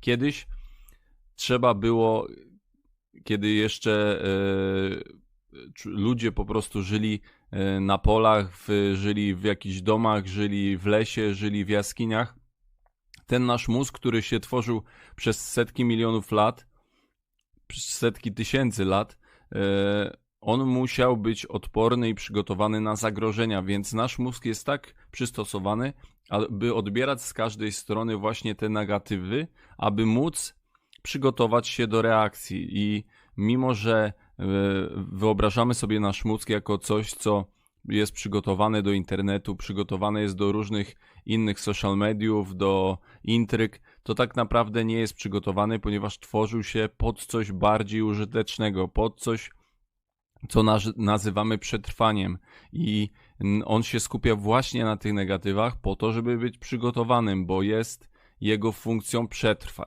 Kiedyś trzeba było, kiedy jeszcze e, ludzie po prostu żyli e, na polach, w, żyli w jakichś domach, żyli w lesie, żyli w jaskiniach, ten nasz mózg, który się tworzył przez setki milionów lat, przez setki tysięcy lat, e, on musiał być odporny i przygotowany na zagrożenia, więc nasz mózg jest tak przystosowany, aby odbierać z każdej strony właśnie te negatywy, aby móc przygotować się do reakcji. I mimo, że e, wyobrażamy sobie nasz mózg jako coś, co jest przygotowane do internetu, przygotowane jest do różnych innych social mediów, do intryg, to tak naprawdę nie jest przygotowany, ponieważ tworzył się pod coś bardziej użytecznego, pod coś, co naz- nazywamy przetrwaniem. I on się skupia właśnie na tych negatywach po to, żeby być przygotowanym, bo jest jego funkcją przetrwać.